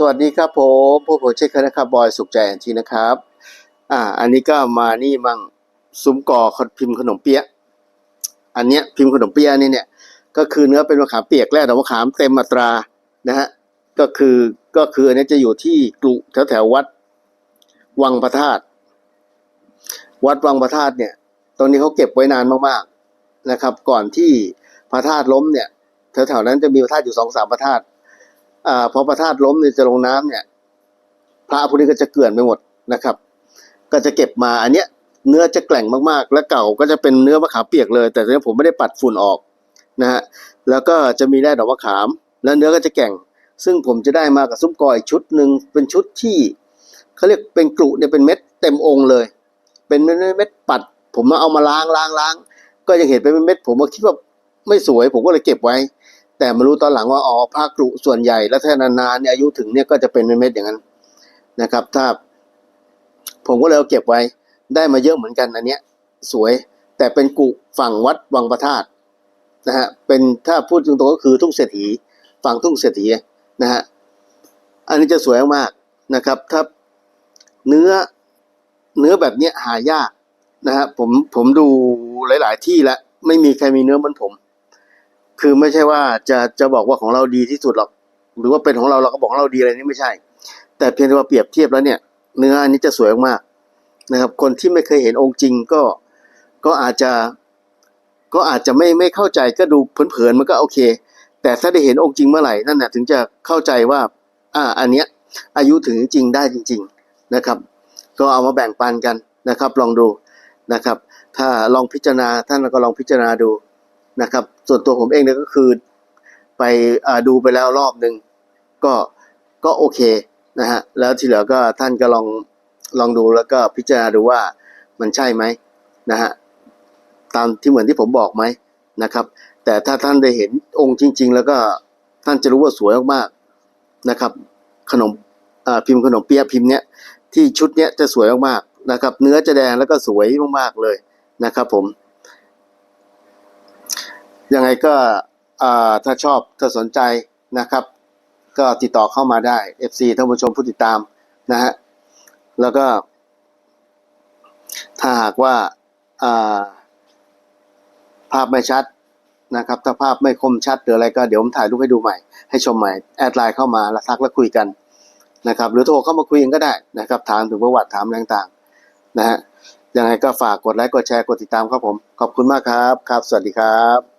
สวัสดีครับผมผู้ผมเช็คนะครับบอยสุขใจแอนทีนะครับ อ่า อันนี้ก็มานี่มั่งซุ้มก่อพิมพ์ขนมเปี๊ยะอันเนี้ยพิมพ์ขนมเปี๊ยะนี่เนี่ย ก็คือเนื้อเป็นมะขามเปียกแร่ดอกมะขามเต็มอัตรานะฮะก็คือก็คืออันนี้จะอยู่ที่กลุแถวแถววัดวังพระธาตุวัดวังพระธาตุเนี่ยตรงนี้เขาเก็บไว้นานมากๆนะครับ ก่อนที่พระธาตุล้มเนี่ยแถวๆนั้นจะมีพระธาตุอยู่สองสามพระธาตุ อ่าพอพระธาตุล้มเนี่ยจะลงน้ำเนี่ย พระพวกนี้ก็จะเกลื่อนไปหมดนะครับ ก็จะเก็บมาอันเนี้ย เนื้อจะแกร่งมากๆ และเก่าก็จะเป็นเนื้อมะขามเปียกเลย แต่ตอนนี้ผมไม่ได้ปัดฝุ่นออกนะฮะแล้วก็จะมีแร่ดอกมะขาม แล้วเนื้อก็จะแก่ง ซึ่งผมจะได้มากับซุ้มกอยชุดหนึ่งเป็นชุดที่เขาเรียกเป็นกรุเนี่ยเป็นเม็ดเต็มองค์เลย เป็นเม็ดเม็ดปัด ผมมาเอามาล้างล้างล้างก็ยังเห็นเป็นเม็ดผมก็คิดว่าไม่สวย ผมก็เลยเก็บไว้ แต่มารู้ตอนหลังว่าอ๋อผ้ากรุส่วนใหญ่แล้วถ้านานๆเนี่ยอายุถึงเนี่ยก็จะเป็นเม็ดๆอย่างนั้นนะครับ ถ้า ผมก็เลยเอาเก็บไว้ได้มาเยอะเหมือนกันอันเนี้ย สวย แต่เป็นกุฝั่งวัดวังประทาตนะฮะเป็นถ้าพูดตรงๆก็คือทุ่งเศรษฐีฝั่งทุ่งเศรษฐีนะฮะอันนี้จะสวยมากนะครับ ถ้าเนื้อเนื้อแบบเนี้ยหายากนะฮะผมผมดูหลาย ๆ ที่แล้วไม่มีใครมีเนื้อเหมือนผม คือไม่ใช่ว่าจะจะบอกว่าของเราดีที่สุดหรอก หรือว่าเป็นของเราเราก็บอกของเราดีอะไรนี่ไม่ใช่ แต่เพียงแต่ว่าเปรียบเทียบแล้วเนี่ย เนื้ออันนี้จะสวยมากนะครับ คนที่ไม่เคยเห็นองค์จริงก็ก็อาจจะก็อาจจะไม่ไม่เข้าใจก็ดูเผินๆมันก็โอเค แต่ถ้าได้เห็นองค์จริงเมื่อไหร่นั่นน่ะถึงจะเข้าใจว่าอ่าอันเนี้ยอายุถึงจริงได้จริง ๆนะครับ ก็เอามาแบ่งปันกันนะครับ ลองดูนะครับ ถ้าลองพิจารณาท่านก็ลองพิจารณาดู นะครับ ส่วนตัวผมเองเนี่ยก็คือไปอดูไปแล้วรอบหนึ่งก็ก็โอเคนะฮะแล้วที่เหลือก็ท่านก็ลองลองดูแล้วก็พิจารณาดูว่ามันใช่ไหมนะฮะตามที่เหมือนที่ผมบอกไหมนะครับ แต่ถ้าท่านได้เห็นองค์จริง ๆ แล้วก็ท่านจะรู้ว่าสวยมากๆนะครับ ขนมพิมพ์ขนมเปี๊ยะพิมพ์เนี้ยที่ชุดเนี้ยจะสวยมากๆนะครับ เนื้อจะแดงแล้วก็สวยมากๆเลยนะครับผม ยังไงก็ถ้าชอบถ้าสนใจนะครับ ก็ติดต่อเข้ามาได้ FC ท่านผู้ชมผู้ติดตามนะฮะแล้วก็ ถ้าหากว่าภาพไม่ชัดนะครับ ถ้าภาพไม่คมชัดหรืออะไรก็เดี๋ยวผมถ่ายรูปให้ดูใหม่ ให้ชมใหม่ แอดไลน์เข้ามาแล้วทักแล้วคุยกันนะครับ หรือโทรเข้ามาคุยกันก็ได้นะครับ ถามถึงประวัติถามต่างๆนะฮะยังไงก็ฝากกดไลค์กดแชร์กดติดตามครับผม ขอบคุณมากครับ ครับ สวัสดีครับ